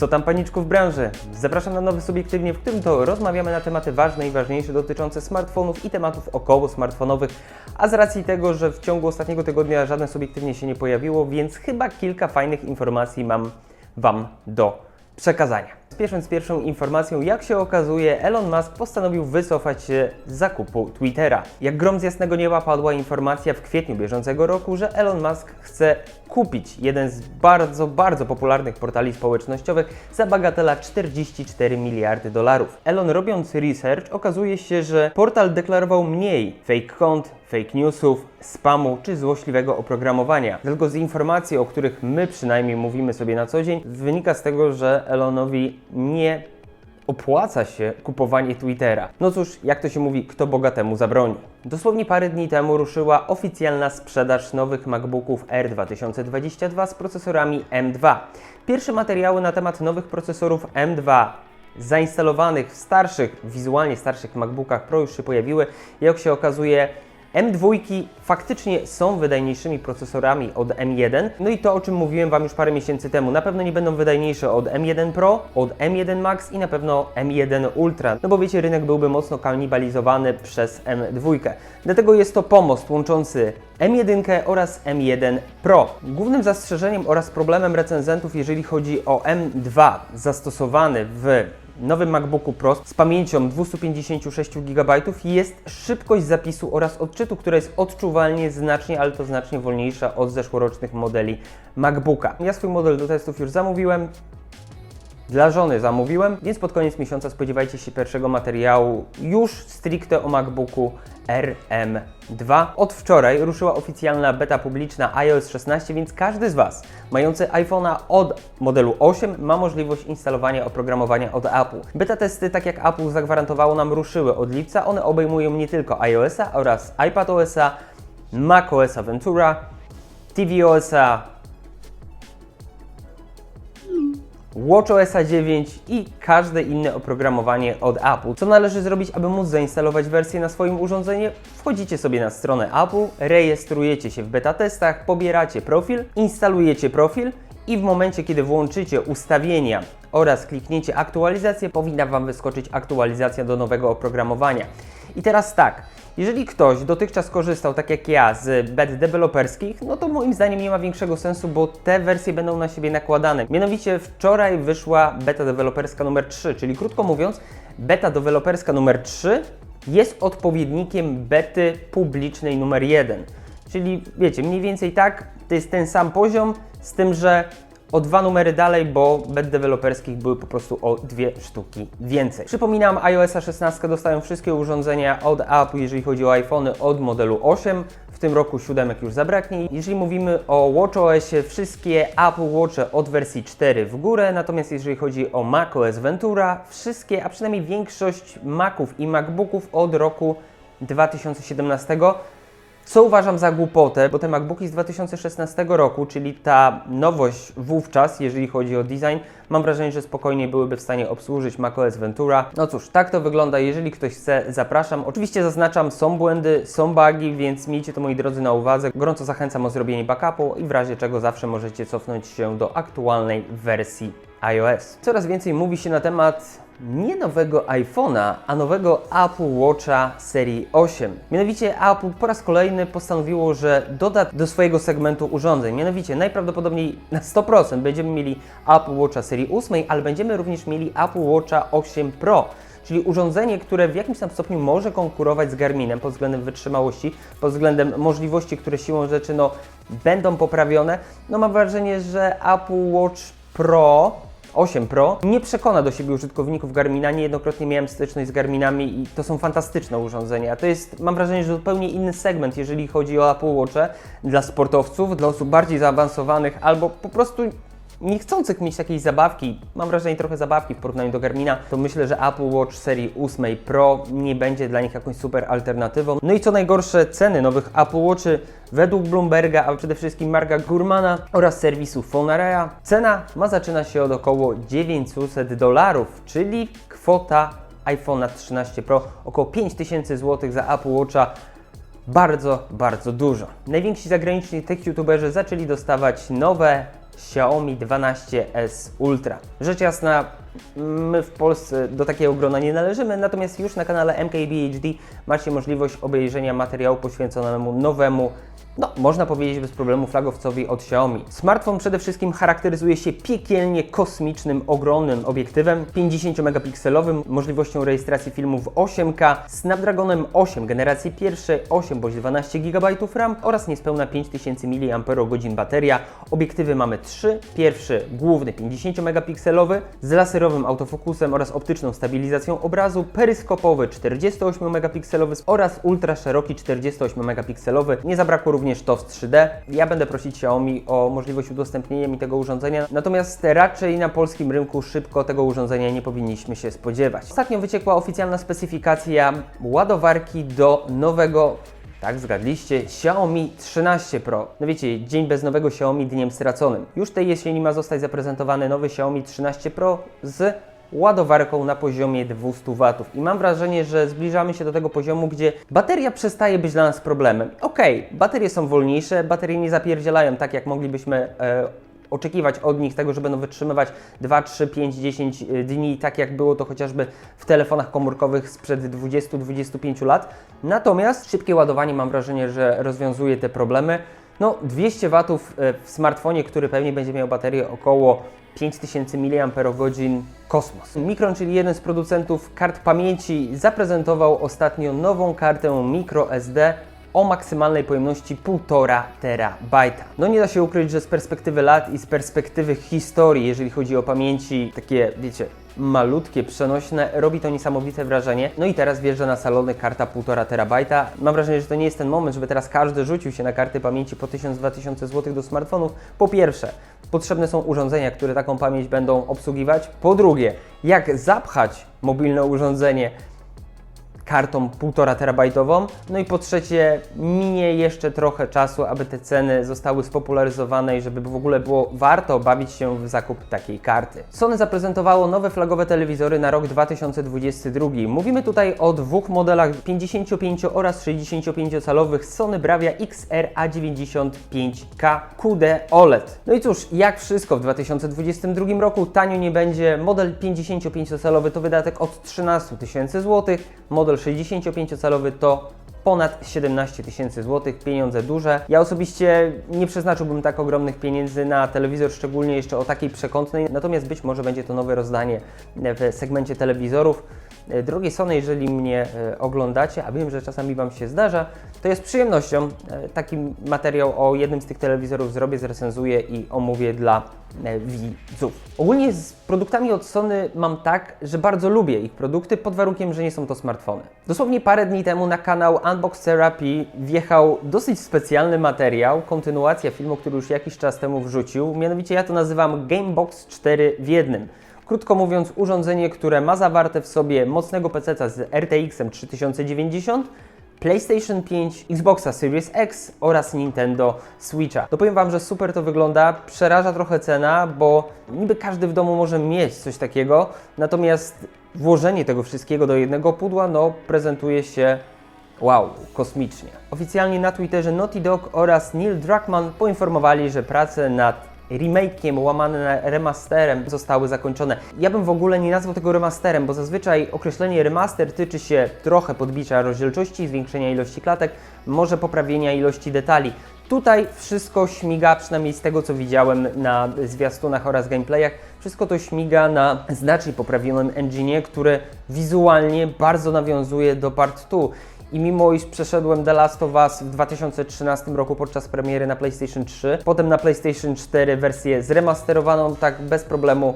Co tam paniczków w branży? Zapraszam na nowy Subiektywnie, w którym to rozmawiamy na tematy ważne i ważniejsze dotyczące smartfonów i tematów około smartfonowych. A z racji tego, że w ciągu ostatniego tygodnia żadne Subiektywnie się nie pojawiło, więc chyba kilka fajnych informacji mam Wam do przekazania. Spiesząc z pierwszą informacją, jak się okazuje, Elon Musk postanowił wycofać się z zakupu Twittera. Jak grom z jasnego nieba padła informacja w kwietniu bieżącego roku, że Elon Musk chce kupić jeden z bardzo, bardzo popularnych portali społecznościowych za bagatela 44 miliardy dolarów. Elon robiąc research okazuje się, że portal deklarował mniej fake kont, fake newsów, spamu czy złośliwego oprogramowania. Tylko z informacji, o których my przynajmniej mówimy sobie na co dzień, wynika z tego, że Elonowi nie opłaca się kupowanie Twittera. No cóż, jak to się mówi, kto bogatemu zabroni. Dosłownie parę dni temu ruszyła oficjalna sprzedaż nowych MacBooków R 2022 z procesorami M2. Pierwsze materiały na temat nowych procesorów M2 zainstalowanych w starszych, wizualnie starszych MacBookach Pro już się pojawiły. Jak się okazuje, M2 faktycznie są wydajniejszymi procesorami od M1. No i to, o czym mówiłem Wam już parę miesięcy temu, na pewno nie będą wydajniejsze od M1 Pro, od M1 Max i na pewno M1 Ultra. No bo wiecie, rynek byłby mocno kanibalizowany przez M2. Dlatego jest to pomost łączący M1 oraz M1 Pro. Głównym zastrzeżeniem oraz problemem recenzentów, jeżeli chodzi o M2 zastosowany w nowym MacBooku Pro z pamięcią 256 GB jest szybkość zapisu oraz odczytu, która jest odczuwalnie znacznie, ale to znacznie wolniejsza od zeszłorocznych modeli MacBooka. Ja swój model do testów już zamówiłem. Dla żony zamówiłem, więc pod koniec miesiąca spodziewajcie się pierwszego materiału już stricte o MacBooku RM2. Od wczoraj ruszyła oficjalna beta publiczna iOS 16, więc każdy z Was mający iPhone'a od modelu 8 ma możliwość instalowania oprogramowania od Apple. Beta testy, tak jak Apple zagwarantowało nam, ruszyły od lipca. One obejmują nie tylko iOS-a oraz iPadOS-a, macOS Ventura, tvOS-a, WatchOS 9 i każde inne oprogramowanie od Apple. Co należy zrobić, aby móc zainstalować wersję na swoim urządzeniu? Wchodzicie sobie na stronę Apple, rejestrujecie się w beta testach, pobieracie profil, instalujecie profil i w momencie, kiedy włączycie ustawienia oraz klikniecie aktualizację, powinna Wam wyskoczyć aktualizacja do nowego oprogramowania. I teraz tak, jeżeli ktoś dotychczas korzystał, tak jak ja, z bet deweloperskich, no to moim zdaniem nie ma większego sensu, bo te wersje będą na siebie nakładane. Mianowicie wczoraj wyszła beta deweloperska numer 3, czyli krótko mówiąc, beta deweloperska numer 3 jest odpowiednikiem bety publicznej numer 1. Czyli wiecie, mniej więcej tak, to jest ten sam poziom, z tym, że o dwa numery dalej, bo bet deweloperskich były po prostu o dwie sztuki więcej. Przypominam, iOS 16 dostają wszystkie urządzenia od Apple, jeżeli chodzi o iPhony od modelu 8. W tym roku siódemek już zabraknie. Jeżeli mówimy o WatchOSie, wszystkie Apple Watche od wersji 4 w górę, natomiast jeżeli chodzi o macOS Ventura, wszystkie, a przynajmniej większość Maców i MacBooków od roku 2017 co uważam za głupotę, bo te MacBooki z 2016 roku, czyli ta nowość wówczas, jeżeli chodzi o design, mam wrażenie, że spokojnie byłyby w stanie obsłużyć macOS Ventura. No cóż, tak to wygląda. Jeżeli ktoś chce, zapraszam. Oczywiście zaznaczam, są błędy, są bugi, więc miejcie to moi drodzy na uwadze. Gorąco zachęcam o zrobienie backupu i w razie czego zawsze możecie cofnąć się do aktualnej wersji iOS. Coraz więcej mówi się na temat nie nowego iPhone'a, a nowego Apple Watcha serii 8. Mianowicie Apple po raz kolejny postanowiło, że doda do swojego segmentu urządzeń. Mianowicie najprawdopodobniej na 100% będziemy mieli Apple Watcha serii 8, ale będziemy również mieli Apple Watcha 8 Pro. Czyli urządzenie, które w jakimś tam stopniu może konkurować z Garminem pod względem wytrzymałości, pod względem możliwości, które siłą rzeczy no, będą poprawione. No mam wrażenie, że Apple Watch Pro 8 Pro nie przekona do siebie użytkowników Garmina. Niejednokrotnie miałem styczność z Garminami i to są fantastyczne urządzenia. To jest, mam wrażenie, że zupełnie inny segment, jeżeli chodzi o Apple Watche dla sportowców, dla osób bardziej zaawansowanych albo po prostu niechcących mieć takiej zabawki, mam wrażenie trochę zabawki w porównaniu do Garmina, to myślę, że Apple Watch serii 8 Pro nie będzie dla nich jakąś super alternatywą. No i co najgorsze, ceny nowych Apple Watchy według Bloomberga, a przede wszystkim Marka Gurmana oraz serwisu Phonarea, cena ma zaczyna się od około 900 dolarów, czyli kwota iPhone'a 13 Pro około 5000 zł za Apple Watcha bardzo, bardzo dużo. Najwięksi zagraniczni tech youtuberzy zaczęli dostawać nowe Xiaomi 12S Ultra. Rzecz jasna, my w Polsce do takiego grona nie należymy, natomiast już na kanale MKBHD macie możliwość obejrzenia materiału poświęconemu nowemu no, można powiedzieć bez problemu flagowcowi od Xiaomi. Smartfon przede wszystkim charakteryzuje się piekielnie kosmicznym, ogromnym obiektywem 50-megapikselowym, możliwością rejestracji filmu w 8K, Snapdragonem 8 generacji pierwszej, 8 bądź 12 GB RAM oraz niespełna 5000 mAh bateria. Obiektywy mamy trzy. Pierwszy główny 50-megapikselowy z laserowym autofokusem oraz optyczną stabilizacją obrazu, peryskopowy 48-megapikselowy oraz ultra szeroki 48-megapikselowy. Nie zabrakło również TOF 3D. Ja będę prosić Xiaomi o możliwość udostępnienia mi tego urządzenia, natomiast raczej na polskim rynku szybko tego urządzenia nie powinniśmy się spodziewać. Ostatnio wyciekła oficjalna specyfikacja ładowarki do nowego tak, zgadliście. Xiaomi 13 Pro. No wiecie, dzień bez nowego Xiaomi dniem straconym. Już tej jesieni ma zostać zaprezentowany nowy Xiaomi 13 Pro z ładowarką na poziomie 200 W. I mam wrażenie, że zbliżamy się do tego poziomu, gdzie bateria przestaje być dla nas problemem. Okej, baterie są wolniejsze, baterie nie zapierdzielają tak, jak moglibyśmy e, oczekiwać od nich tego, że będą wytrzymywać 2, 3, 5, 10 dni, tak jak było to chociażby w telefonach komórkowych sprzed 20-25 lat. Natomiast szybkie ładowanie mam wrażenie, że rozwiązuje te problemy. No 200 W w smartfonie, który pewnie będzie miał baterię około 5000 mAh, kosmos. Micron, czyli jeden z producentów kart pamięci, zaprezentował ostatnio nową kartę microSD o maksymalnej pojemności 1,5 terabajta. No nie da się ukryć, że z perspektywy lat i z perspektywy historii, jeżeli chodzi o pamięci, takie wiecie, malutkie, przenośne, robi to niesamowite wrażenie. No i teraz wjeżdża na salony karta 1,5 terabajta. Mam wrażenie, że to nie jest ten moment, żeby teraz każdy rzucił się na karty pamięci po 1000-2000 zł do smartfonów. Po pierwsze, potrzebne są urządzenia, które taką pamięć będą obsługiwać. Po drugie, jak zapchać mobilne urządzenie kartą 1,5 terabajtową. No i po trzecie, minie jeszcze trochę czasu, aby te ceny zostały spopularyzowane i żeby w ogóle było warto bawić się w zakup takiej karty. Sony zaprezentowało nowe flagowe telewizory na rok 2022. Mówimy tutaj o dwóch modelach 55 oraz 65 calowych Sony Bravia XR A95K QD OLED. No i cóż, jak wszystko w 2022 roku, tanio nie będzie. Model 55 calowy to wydatek od 13 tysięcy złotych, model 65-calowy to ponad 17 tysięcy złotych, pieniądze duże. Ja osobiście nie przeznaczyłbym tak ogromnych pieniędzy na telewizor, szczególnie jeszcze o takiej przekątnej, natomiast być może będzie to nowe rozdanie w segmencie telewizorów. E, Drogie Sony, jeżeli mnie e, oglądacie, a wiem, że czasami Wam się zdarza, to jest przyjemnością e, taki materiał o jednym z tych telewizorów zrobię, zrecenzuję i omówię dla widzów. Ogólnie z produktami od Sony mam tak, że bardzo lubię ich produkty pod warunkiem, że nie są to smartfony. Dosłownie parę dni temu na kanał Unbox Therapy wjechał dosyć specjalny materiał, kontynuacja filmu, który już jakiś czas temu wrzucił. Mianowicie ja to nazywam Gamebox 4 w jednym. Krótko mówiąc, urządzenie, które ma zawarte w sobie mocnego PC z RTX 3090, PlayStation 5, Xboxa Series X oraz Nintendo Switcha. To powiem Wam, że super to wygląda, przeraża trochę cena, bo niby każdy w domu może mieć coś takiego, natomiast włożenie tego wszystkiego do jednego pudła, no prezentuje się Wow, kosmicznie. Oficjalnie na Twitterze Naughty Dog oraz Neil Druckmann poinformowali, że prace nad remake'iem łamane remasterem zostały zakończone. Ja bym w ogóle nie nazwał tego remasterem, bo zazwyczaj określenie remaster tyczy się trochę podbicia rozdzielczości, zwiększenia ilości klatek, może poprawienia ilości detali. Tutaj wszystko śmiga, przynajmniej z tego co widziałem na zwiastunach oraz gameplayach, wszystko to śmiga na znacznie poprawionym engine'ie, który wizualnie bardzo nawiązuje do Part 2. I mimo iż przeszedłem The Last of Us w 2013 roku podczas premiery na PlayStation 3, potem na PlayStation 4 wersję zremasterowaną, tak bez problemu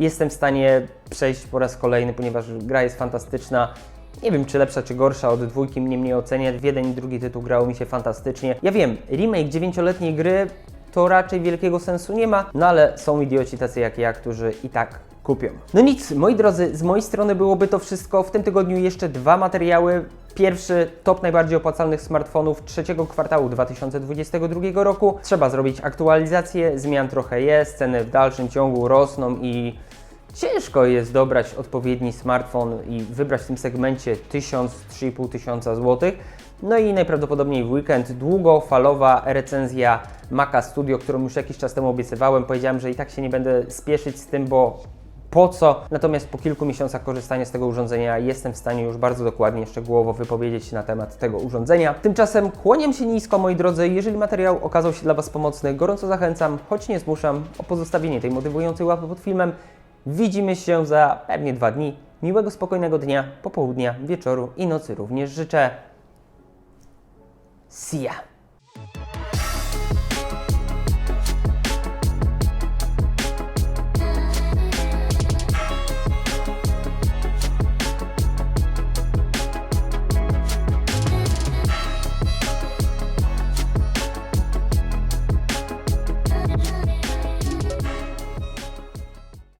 jestem w stanie przejść po raz kolejny, ponieważ gra jest fantastyczna. Nie wiem, czy lepsza, czy gorsza od dwójki mnie mnie ocenia. W jeden i drugi tytuł grało mi się fantastycznie. Ja wiem, remake dziewięcioletniej gry to raczej wielkiego sensu nie ma, no ale są idioci tacy jak ja, którzy i tak kupią. No nic, moi drodzy, z mojej strony byłoby to wszystko. W tym tygodniu jeszcze dwa materiały. Pierwszy top najbardziej opłacalnych smartfonów trzeciego kwartału 2022 roku. Trzeba zrobić aktualizację, zmian trochę jest, ceny w dalszym ciągu rosną i Ciężko jest dobrać odpowiedni smartfon i wybrać w tym segmencie 1000-3500 tysiąca złotych. No i najprawdopodobniej w weekend długofalowa recenzja Maca Studio, którą już jakiś czas temu obiecywałem. Powiedziałem, że i tak się nie będę spieszyć z tym, bo po co? Natomiast po kilku miesiącach korzystania z tego urządzenia jestem w stanie już bardzo dokładnie, szczegółowo wypowiedzieć się na temat tego urządzenia. Tymczasem kłaniam się nisko, moi drodzy. Jeżeli materiał okazał się dla Was pomocny, gorąco zachęcam, choć nie zmuszam, o pozostawienie tej motywującej łapy pod filmem. Widzimy się za pewnie dwa dni. Miłego, spokojnego dnia, popołudnia, wieczoru i nocy również życzę. See ya!